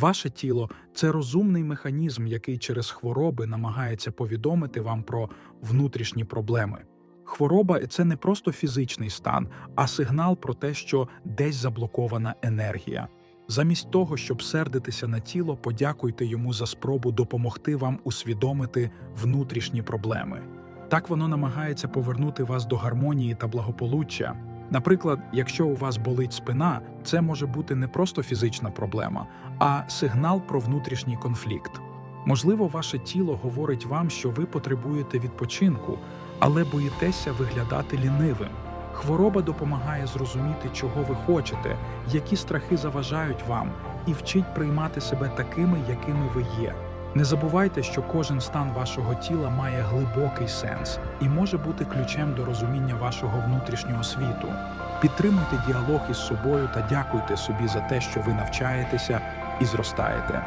Ваше тіло це розумний механізм, який через хвороби намагається повідомити вам про внутрішні проблеми. Хвороба це не просто фізичний стан, а сигнал про те, що десь заблокована енергія. Замість того, щоб сердитися на тіло, подякуйте йому за спробу допомогти вам усвідомити внутрішні проблеми. Так воно намагається повернути вас до гармонії та благополуччя. Наприклад, якщо у вас болить спина, це може бути не просто фізична проблема, а сигнал про внутрішній конфлікт. Можливо, ваше тіло говорить вам, що ви потребуєте відпочинку, але боїтеся виглядати лінивим. Хвороба допомагає зрозуміти, чого ви хочете, які страхи заважають вам, і вчить приймати себе такими, якими ви є. Не забувайте, що кожен стан вашого тіла має глибокий сенс і може бути ключем до розуміння вашого внутрішнього світу. Підтримуйте діалог із собою та дякуйте собі за те, що ви навчаєтеся і зростаєте.